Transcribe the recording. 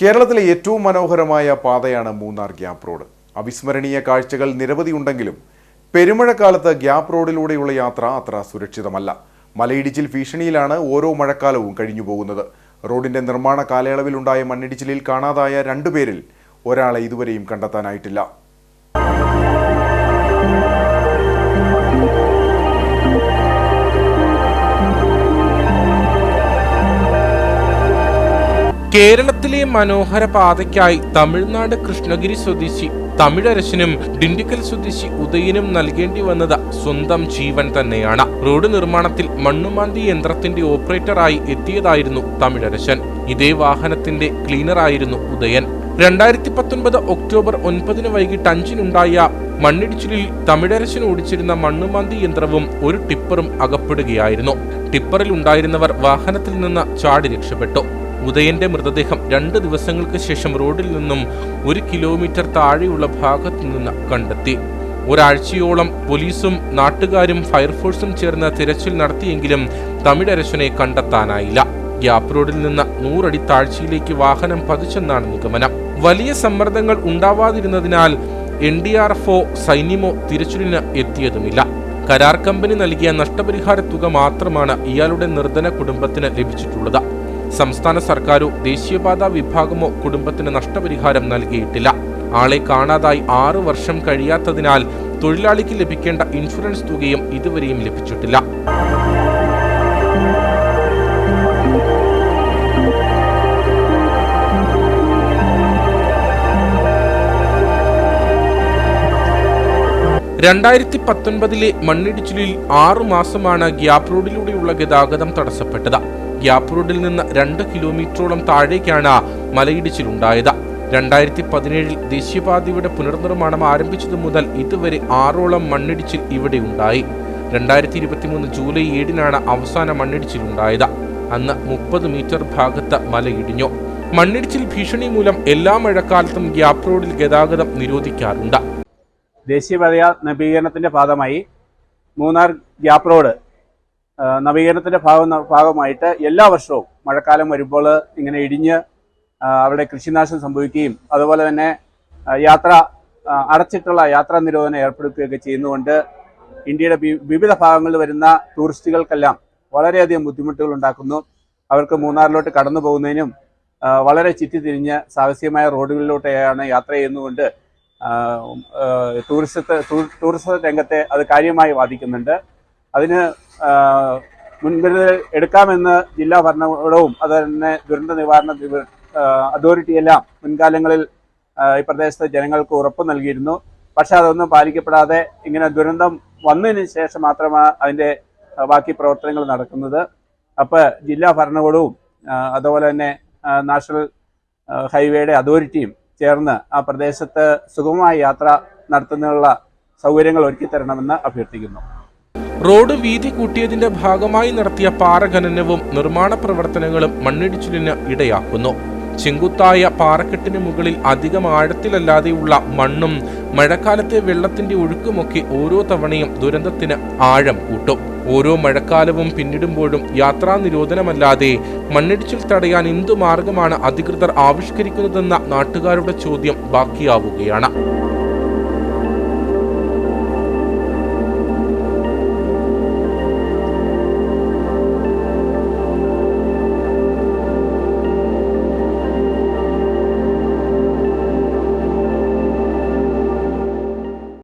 കേരളത്തിലെ ഏറ്റവും മനോഹരമായ പാതയാണ് മൂന്നാർ ഗ്യാപ്പ് റോഡ്. അവിസ്മരണീയ കാഴ്ചകൾ നിരവധി ഉണ്ടെങ്കിലും പെരുമഴക്കാലത്ത് ഗ്യാപ്പ് റോഡിലൂടെയുള്ള യാത്ര അത്ര സുരക്ഷിതമല്ല. മലയിടിച്ചിൽ ഭീഷണിയിലാണ് ഓരോ മഴക്കാലവും കഴിഞ്ഞു പോകുന്നത് റോഡിന്റെ നിർമ്മാണ കാലയളവിലുണ്ടായ മണ്ണിടിച്ചിലിൽ കാണാതായ രണ്ടുപേരിൽ ഒരാളെ ഇതുവരെയും കണ്ടെത്താനായിട്ടില്ല. കേരളത്തിലെ മനോഹര പാതയ്ക്കായി തമിഴ്നാട് കൃഷ്ണഗിരി സ്വദേശി തമിഴരശനും ഡിണ്ടിക്കൽ സ്വദേശി ഉദയനും നൽകേണ്ടി വന്നത് സ്വന്തം ജീവൻ തന്നെയാണ്. റോഡ് നിർമ്മാണത്തിൽ മണ്ണുമാന്തി യന്ത്രത്തിന്റെ ഓപ്പറേറ്ററായി എത്തിയതായിരുന്നു തമിഴരശൻ. ഇതേ വാഹനത്തിന്റെ ക്ലീനറായിരുന്നു ഉദയൻ. രണ്ടായിരത്തി പത്തൊൻപത് ഒക്ടോബർ ഒൻപതിന് വൈകിട്ട് അഞ്ചിനുണ്ടായ മണ്ണിടിച്ചിലിൽ തമിഴരശൻ ഓടിച്ചിരുന്ന മണ്ണുമാന്തി യന്ത്രവും ഒരു ടിപ്പറും അകപ്പെടുകയായിരുന്നു. ടിപ്പറിൽ ഉണ്ടായിരുന്നവർ വാഹനത്തിൽ നിന്ന് ചാടി രക്ഷപ്പെട്ടു. ഉദയന്റെ മൃതദേഹം രണ്ട് ദിവസങ്ങൾക്ക് ശേഷം റോഡിൽ നിന്നും ഒരു കിലോമീറ്റർ താഴെയുള്ള ഭാഗത്തു നിന്ന് കണ്ടെത്തി. ഒരാഴ്ചയോളം പോലീസും നാട്ടുകാരും ഫയർഫോഴ്സും ചേർന്ന് തിരച്ചിൽ നടത്തിയെങ്കിലും തമിഴരശനെ കണ്ടെത്താനായില്ല. ഗ്യാപ് റോഡിൽ നിന്ന് നൂറടി താഴ്ചയിലേക്ക് വാഹനം പതിച്ചെന്നാണ് നിഗമനം. വലിയ സമ്മർദ്ദങ്ങൾ ഉണ്ടാവാതിരുന്നതിനാൽ എൻ ഡി ആർ എഫോ സൈന്യമോ തിരച്ചിലിന് എത്തിയതുമില്ല. കരാർ കമ്പനി നൽകിയ നഷ്ടപരിഹാര തുക മാത്രമാണ് ഇയാളുടെ നിർധന കുടുംബത്തിന് ലഭിച്ചിട്ടുള്ളത്. സംസ്ഥാന സർക്കാരോ ദേശീയപാത വിഭാഗമോ കുടുംബത്തിന് നഷ്ടപരിഹാരം നൽകിയിട്ടില്ല. ആളെ കാണാതായി ആറു വർഷം കഴിയാത്തതിനാൽ തൊഴിലാളിക്ക് ലഭിക്കേണ്ട ഇൻഷുറൻസ് തുകയും ഇതുവരെയും ലഭിച്ചിട്ടില്ല. രണ്ടായിരത്തി പത്തൊൻപതിലെ മണ്ണിടിച്ചിലിൽ ആറു മാസമാണ് ഗ്യാപ് റോഡിലൂടെയുള്ള ഗതാഗതം തടസ്സപ്പെട്ടത്. ഗ്യാപ്പ് റോഡിൽ നിന്ന് രണ്ട് കിലോമീറ്ററോളം താഴേക്കാണ് മലയിടിച്ചിലുണ്ടായത്. രണ്ടായിരത്തി പതിനേഴിൽ ദേശീയപാതയുടെ പുനർനിർമ്മാണം ആരംഭിച്ചതു മുതൽ ഇതുവരെ ആറോളം മണ്ണിടിച്ചിൽ ഇവിടെ ഉണ്ടായി. രണ്ടായിരത്തി ഇരുപത്തിമൂന്ന് ജൂലൈ ഏഴിനാണ് അവസാന മണ്ണിടിച്ചിലുണ്ടായത്. അന്ന് മുപ്പത് മീറ്റർ ഭാഗത്ത് മലയിടിഞ്ഞു. മണ്ണിടിച്ചിൽ ഭീഷണി മൂലം എല്ലാ മഴക്കാലത്തും ഗ്യാപ് റോഡിൽ ഗതാഗതം നിരോധിക്കാറുണ്ട്. ദേശീയപാത നവീകരണത്തിന്റെ ഭാഗമായി മൂന്നാർ ഗ്യാപ് റോഡ് നവീകരണത്തിന്റെ ഭാഗം ഭാഗമായിട്ട് എല്ലാ വർഷവും മഴക്കാലം വരുമ്പോൾ ഇങ്ങനെ ഇടിഞ്ഞ് അവിടെ കൃഷിനാശം സംഭവിക്കുകയും അതുപോലെ തന്നെ യാത്ര അടച്ചിട്ടുള്ള യാത്രാ നിരോധനം ഏർപ്പെടുത്തുകയൊക്കെ ചെയ്യുന്നതുകൊണ്ട് ഇന്ത്യയുടെ വിവിധ ഭാഗങ്ങളിൽ വരുന്ന ടൂറിസ്റ്റുകൾക്കെല്ലാം വളരെയധികം ബുദ്ധിമുട്ടുകൾ ഉണ്ടാക്കുന്നു. അവർക്ക് മൂന്നാറിലോട്ട് കടന്നു പോകുന്നതിനും വളരെ ചുറ്റിത്തിരിഞ്ഞ് സാഹസികമായ റോഡുകളിലോട്ടാണ് യാത്ര ചെയ്യുന്നതുകൊണ്ട് ടൂറിസത്തെ ടൂറിസ രംഗത്തെ അത് കാര്യമായി ബാധിക്കുന്നുണ്ട്. അതിന് മുൻകരുതൽ എടുക്കാമെന്ന് ജില്ലാ ഭരണകൂടവും അത് തന്നെ ദുരന്ത നിവാരണ അതോറിറ്റിയെല്ലാം മുൻകാലങ്ങളിൽ ഈ പ്രദേശത്തെ ജനങ്ങൾക്ക് ഉറപ്പ് നൽകിയിരുന്നു. പക്ഷെ അതൊന്നും പാലിക്കപ്പെടാതെ ഇങ്ങനെ ദുരന്തം വന്നതിന് ശേഷം മാത്രമാണ് അതിന്റെ ബാക്കി പ്രവർത്തനങ്ങൾ നടക്കുന്നത്. അപ്പോൾ ജില്ലാ ഭരണകൂടവും അതുപോലെ തന്നെ നാഷണൽ ഹൈവേയുടെ അതോറിറ്റിയും ചേർന്ന് ആ പ്രദേശത്ത് സുഗമമായ യാത്ര നടത്തുന്നതിനുള്ള സൗകര്യങ്ങൾ ഒരുക്കി തരണമെന്ന് അഭ്യർത്ഥിക്കുന്നു. റോഡ് വീതി കൂട്ടിയതിന്റെ ഭാഗമായി നടത്തിയ പാറഖനനവും നിർമ്മാണ പ്രവർത്തനങ്ങളും മണ്ണിടിച്ചിലിന് ഇടയാക്കുന്നു. ചെങ്കുത്തായ പാറക്കെട്ടിന് മുകളിൽ അധികം ആഴത്തിലല്ലാതെയുള്ള മണ്ണും മഴക്കാലത്തെ വെള്ളത്തിന്റെ ഒഴുക്കുമൊക്കെ ഓരോ തവണയും ദുരന്തത്തിന് ആഴം കൂട്ടും. ഓരോ മഴക്കാലവും പിന്നിടുമ്പോഴും യാത്രാ നിരോധനമല്ലാതെ മണ്ണിടിച്ചിൽ തടയാൻ എന്തു മാർഗമാണ് അധികൃതർ ആവിഷ്കരിക്കുന്നതെന്ന നാട്ടുകാരുടെ ചോദ്യം ബാക്കിയാവുകയാണ്.